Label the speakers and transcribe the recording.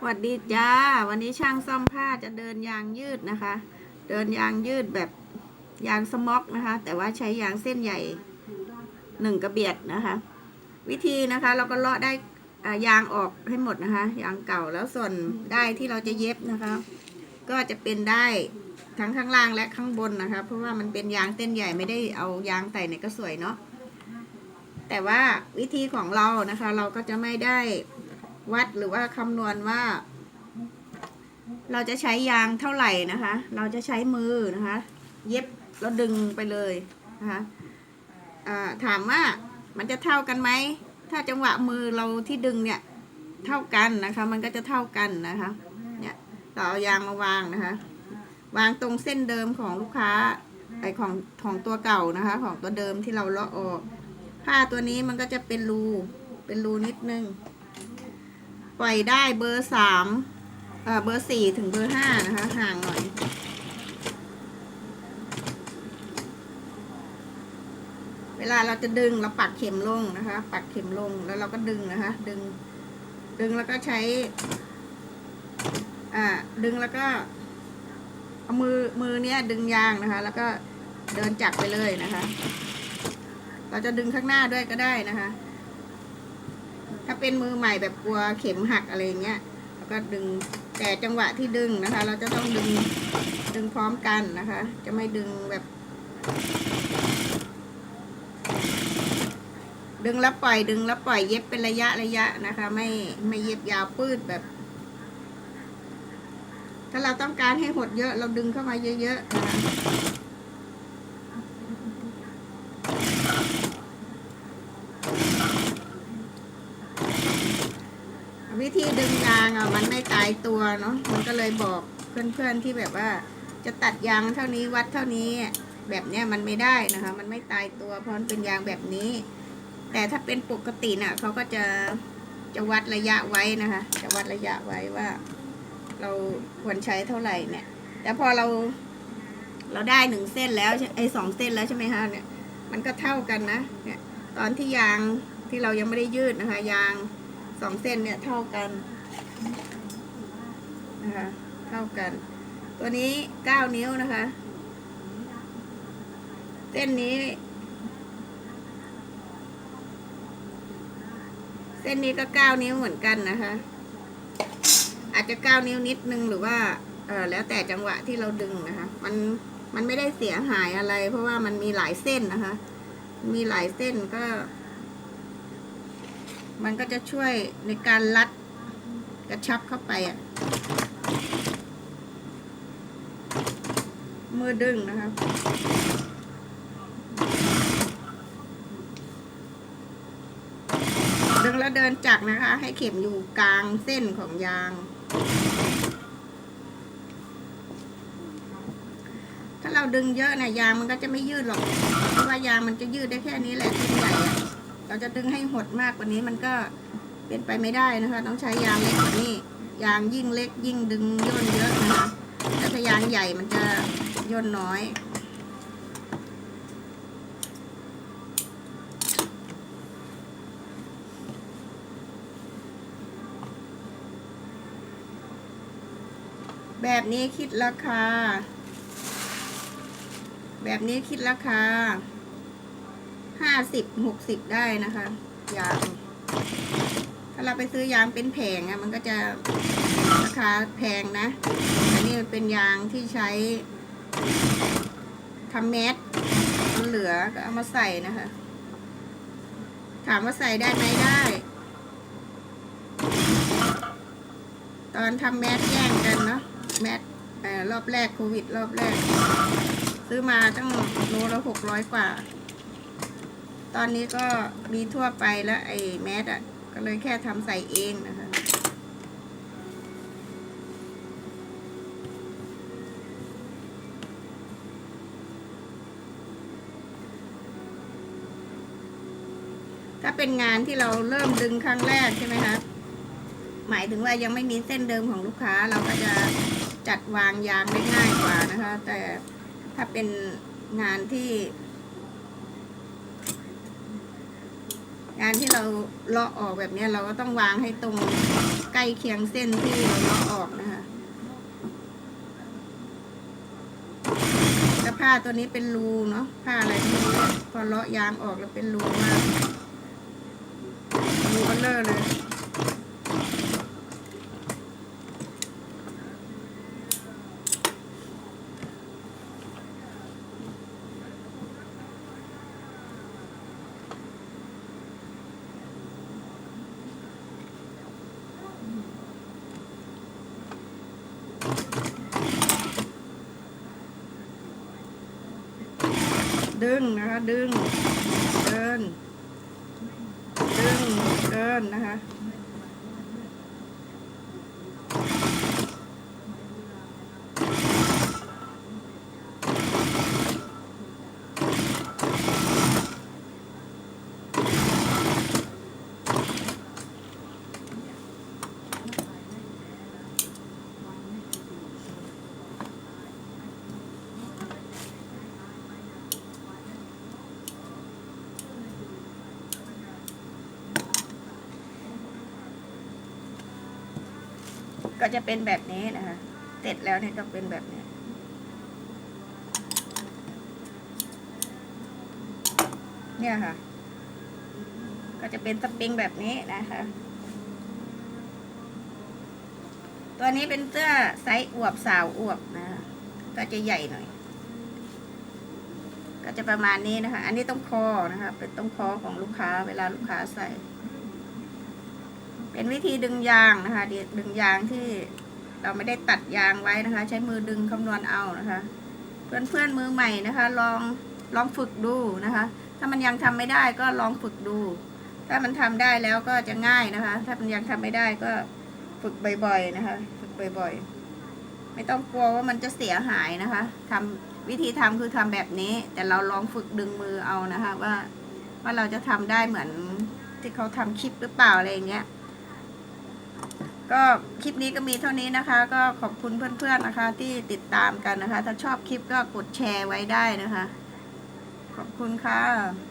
Speaker 1: สวัสดีจ้า วันนี้ช่างซ่อมผ้าจะเดินยางยืดนะคะ เดินยางยืดแบบยางสม็อกนะคะ แต่ว่าใช้ยางเส้นใหญ่หนึ่งกระเบียดนะคะ วิธีนะคะเราก็เลาะได้ยางออกให้หมดนะคะ ยางเก่าแล้วส่วนได้ที่เราจะเย็บนะคะ ก็จะเป็นได้ทั้งข้างล่างและข้างบนนะคะ เพราะว่ามันเป็นยางเส้นใหญ่ไม่ได้เอายางใส่ในกระสวยเนาะแต่ว่าวิธีของเรานะคะ เราก็จะไม่ได้ วัดหรือว่าคำนวณว่า เราจะใช้ยางเท่าไหร่นะคะ เราจะใช้มือนะคะ เย็บแล้วดึงไปเลยนะคะถามว่ามันจะเท่ากันไหม ถ้าจังหวะมือเราที่ดึงเนี่ยเท่ากันนะคะ มันก็จะเท่ากันนะคะ เนี่ยเราเอายางมาวางนะคะ วางตรงเส้นเดิมของลูกค้าไอของของตัวเก่านะคะ ของตัวเดิมที่เราเลาะออก ผ้าตัวนี้มันก็จะเป็นรู เป็นรูนิดนึง ปล่อยได้เบอร์สามเบอร์สี่ถึงเบอร์ห้านะคะ ห่างหน่อย เวลาเราจะดึงเราปักเข็มลงนะคะ ปักเข็มลงแล้วเราก็ดึงนะคะ ดึง ดึงแล้วก็ใช้ อ่า ดึงแล้วก็เอามือมือเนี้ยดึงยางนะคะ แล้วก็เดินจักรไปเลยนะคะ เราจะดึงข้างหน้าด้วยก็ได้นะคะ ถ้าเป็นมือใหม่แบบกลัวเข็มหักอะไรเงี้ยแล้วก็ดึงแต่จังหวะที่ดึงนะคะ เราจะต้องดึงดึงพร้อมกันนะคะ จะไม่ดึงแบบ ดึงแล้วปล่อยดึงแล้วปล่อยเย็บเป็นระยะระยะนะคะ ไม่ไม่เย็บยาวปืดแบบ ถ้าเราต้องการให้หดเยอะ เราดึงเข้ามาเยอะๆนะคะ วิธีดึงยางอะมันไม่ตายตัวเนาะมันก็เลยบอกเพื่อนๆที่แบบว่า จะตัดยางเท่านี้วัดเท่านี้ แบบเนี้ยมันไม่ได้นะคะ มันไม่ตายตัวเพราะมันเป็นยางแบบนี้ แต่ถ้าเป็นปกติน่ะเขาก็จะจะวัดระยะไว้นะคะ จะวัดระยะไว้ว่า เราควรใช้เท่าไหร่เนี่ย แต่พอเรา เราได้หนึ่งเส้นแล้วไอ้สองเส้นแล้วใช่ไหมคะเนี่ย มันก็เท่ากันนะเนี่ยตอนที่ยางที่เรายังไม่ได้ยืดนะคะ ยาง สองเส้นเนี่ยเท่ากันนะคะเท่ากัน ตัวนี้เก้านิ้วนะคะ เส้นนี้ เส้นนี้ก็เก้านิ้วเหมือนกันนะคะ อาจจะเก้านิ้วนิดนึงหรือว่าเออแล้วแต่จังหวะที่เราดึงนะคะ มันมันไม่ได้เสียหายอะไร เพราะว่ามันมีหลายเส้นนะคะ มีหลายเส้นก็ มันก็จะช่วยในการรัดกระชับเข้าไปอะมือดึงนะครับดึงแล้วเดินจักรนะคะ ให้เข็มอยู่กลางเส้นของยาง ถ้าเราดึงเยอะนะยางมันก็จะไม่ยืดหรอก เพราะว่ายางมันจะยืดได้แค่นี้แหละเส้นใหญ่ เราจะดึงให้หดมากกว่านี้มันก็เป็นไปไม่ได้นะคะ ต้องใช้ยางเล็กกว่านี้ ยางยิ่งเล็กยิ่งดึงย่นเยอะนะคะแต่ถ้ายางใหญ่มันจะย่นน้อยแบบนี้คิดราคา แบบนี้คิดราคา ห้าสิบหกสิบได้นะคะ ยาง ถ้าเราไปซื้อยางเป็นแผงอะมันก็จะราคาแพงนะอันนี้มันเป็นยางที่ใช้ทำแมสมันเหลือก็เอามาใส่นะคะ ถามว่าใส่ได้ไหมได้ ตอนทำแมสแย่งกันเนาะแมสรอบแรกโควิด รอบแรก ซื้อมาตั้งโลละหกร้อยกว่า ตอนนี้ก็มีทั่วไปแล้วไอ้แมสอะ ก็เลยแค่ทำใส่เองนะคะถ้าเป็นงานที่เราเริ่มดึงครั้งแรกใช่ไหมคะหมายถึงว่ายังไม่มีเส้นเดิมของลูกค้าเราก็จะจัดวางยางได้ง่ายกว่านะคะ แต่ถ้าเป็นงานที่ งานที่เราเลาะออกแบบนี้เราก็ต้องวางให้ตรงใกล้เคียงเส้นที่เราเลาะออกนะคะแต่ผ้าตัวนี้เป็นรูเนาะผ้าอะไรที่พอเลาะยางออกแล้วเป็นรูมากรูเบลเลอร์เลย ดึงนะคะ ดึง เดิน ดึง เดินนะคะ ก็จะเป็นแบบนี้นะคะ เสร็จแล้วเนี่ยก็เป็นแบบนี้ เนี่ยค่ะ ก็จะเป็นสปริงแบบนี้นะคะ ตัวนี้เป็นเสื้อไซส์อวบสาวอวบนะคะ ก็จะใหญ่หน่อย ก็จะประมาณนี้นะคะ อันนี้ต้องคอนะคะ เป็นต้องคอของลูกค้าเวลาลูกค้าใส่ เป็นวิธีดึงยางนะคะดึงยางที่เราไม่ได้ตัดยางไว้นะคะ ใช้มือดึงคำนวณเอานะคะ เพื่อนเพื่อนมือใหม่นะคะ ลองลองฝึกดูนะคะ ถ้ามันยังทำไม่ได้ก็ลองฝึกดู ถ้ามันทำได้แล้วก็จะง่ายนะคะ ถ้ามันยังทำไม่ได้ก็ฝึกบ่อยๆนะคะ ฝึกบ่อยๆ ไม่ต้องกลัวว่ามันจะเสียหายนะคะทำวิธีทำคือทำแบบนี้ แต่เราลองฝึกดึงมือเอานะคะ ว่าว่าเราจะทำได้เหมือนที่เขาทำคลิปหรือเปล่าอะไรอย่างเงี้ย ก็คลิปนี้ก็มีเท่านี้นะคะ ก็ขอบคุณเพื่อนๆนะคะ ที่ติดตามกันนะคะ ถ้าชอบคลิปก็กดแชร์ไว้ได้นะคะ ขอบคุณค่ะ